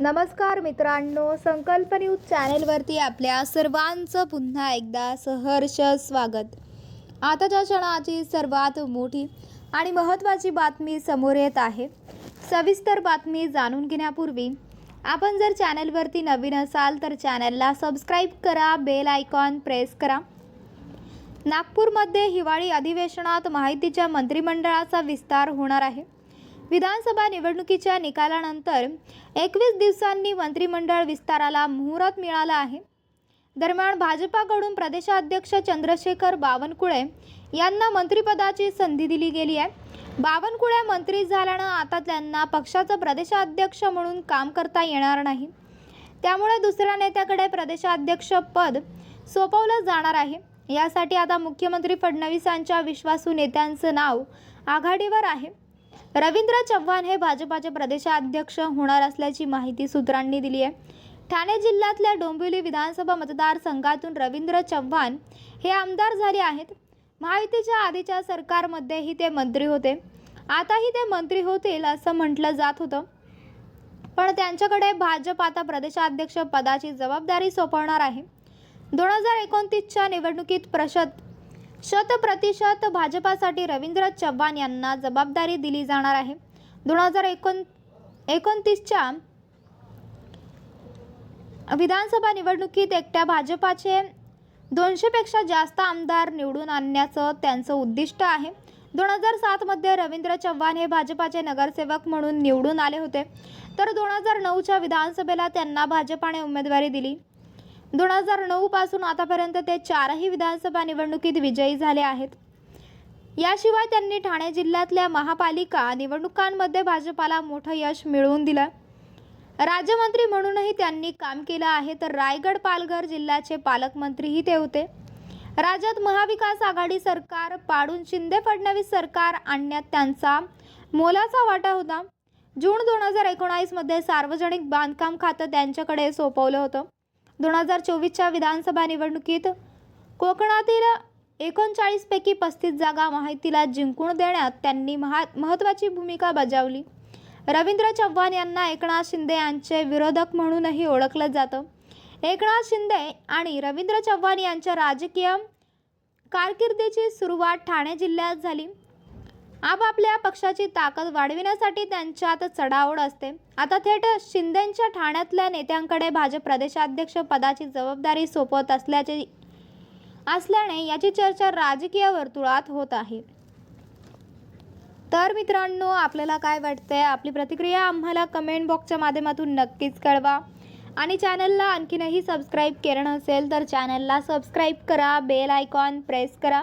नमस्कार मित्रांनो संकल्प न्यूज चॅनेलवरती आपल्या सर्वांचं पुन्हा एकदा सहर्ष स्वागत. आताच्या क्षणाची सर्वात मोठी आणि महत्त्वाची बातमी समोर येत आहे सविस्तर बातमी जाणून घेण्यापूर्वी आपण जर चॅनेलवरती नवीन असाल तर चॅनलला सबस्क्राईब करा बेल आयकॉन प्रेस करा. नागपूरमध्ये हिवाळी अधिवेशनात माहितीच्या मंत्रिमंडळाचा विस्तार होणार आहे. विधानसभा निवडणुकीच्या निकालानंतर एकवीस दिवसांनी मंत्रिमंडळ विस्ताराला मुहूर्त मिळाला आहे. दरम्यान भाजपाकडून प्रदेशाध्यक्ष चंद्रशेखर बावनकुळे यांना मंत्रिपदाची संधी दिली गेली आहे. बावनकुळे मंत्री झाल्यानं आता त्यांना पक्षाचं प्रदेशाध्यक्ष म्हणून काम करता येणार नाही. त्यामुळे दुसऱ्या नेत्याकडे प्रदेशाध्यक्ष पद सोपवलं जाणार आहे. यासाठी आता मुख्यमंत्री फडणवीसांच्या विश्वासू नेत्यांचं नाव आघाडीवर आहे. रवींद्र चव्हाण हे भाजपाचे प्रदेशाध्यक्ष होणार असल्याची माहिती सूत्रांनी दिली आहे. ठाणे जिल्ह्यातल्या डोंबिवली विधानसभा मतदारसंघातून रवींद्र चव्हाण हे आमदार झाले आहेत. महायुतीच्या आधीच्या सरकारमध्येही ते मंत्री होते. आताही ते मंत्री होतील असं म्हटलं जात होतं. पण त्यांच्याकडे भाजप आता प्रदेशाध्यक्ष पदाची जबाबदारी सोपवणार आहे. दोन हजार एकोणतीसच्या निवडणुकीत प्रशत शत प्रतिशत भाजपासाठी रवींद्र चव्हाण यांना जबाबदारी दिली जाणार आहे. दोन हजार एकोण एकोणतीसच्या विधानसभा निवडणुकीत एकट्या भाजपाचे दोनशेपेक्षा जास्त आमदार निवडून आणण्याचं त्यांचं उद्दिष्ट आहे. दोन हजार सातमध्ये रवींद्र चव्हाण हे भाजपाचे नगरसेवक म्हणून निवडून आले होते. तर दोन हजार नऊच्या विधानसभेला त्यांना भाजपाने उमेदवारी दिली. दोन हजार नऊ पासून आतापर्यंत ते चारही विधानसभा निवडणुकीत विजयी झाले आहेत. याशिवाय त्यांनी ठाणे जिल्ह्यातल्या महापालिका निवडणुकांमध्ये भाजपाला मोठं यश मिळवून दिलं. राज्यमंत्री म्हणूनही त्यांनी काम केलं आहे तर रायगड पालघर जिल्ह्याचे पालकमंत्रीही ते होते. राज्यात महाविकास आघाडी सरकार पाडून शिंदे फडणवीस सरकार आणण्यात त्यांचा मोलाचा वाटा होता. जून दोन हजार एकोणावीसमध्ये सार्वजनिक बांधकाम खातं त्यांच्याकडे सोपवलं होतं. दोन हजार चोवीसच्या विधानसभा निवडणुकीत कोकणातील एकोणचाळीसपैकी पस्तीस जागा माहितीला जिंकून देण्यात त्यांनी महा महत्त्वाची भूमिका बजावली. रवींद्र चव्हाण यांना एकनाथ शिंदे यांचे विरोधक म्हणूनही ओळखलं जातं. एकनाथ शिंदे आणि रवींद्र चव्हाण यांच्या राजकीय कारकिर्दीची सुरुवात ठाणे जिल्ह्यात झाली. आपापल्या पक्षाची ताकद वाढविण्यासाठी त्यांच्यात चढाओढ असते. आता थेट शिंदेंच्या ठाण्यातल्या नेत्यांकडे भाजप प्रदेशाध्यक्ष पदाची जबाबदारी सोपवत असल्याचे असल्याने याची चर्चा राजकीय वर्तुळात होत आहे. तर मित्रांनो आपल्याला काय वाटतंय? आपली प्रतिक्रिया आम्हाला कमेंट बॉक्सच्या माध्यमातून नक्कीच कळवा. आणि चॅनलला आणखीनही सबस्क्राईब केलं नसेल तर चॅनलला सबस्क्राईब करा बेल आयकॉन प्रेस करा.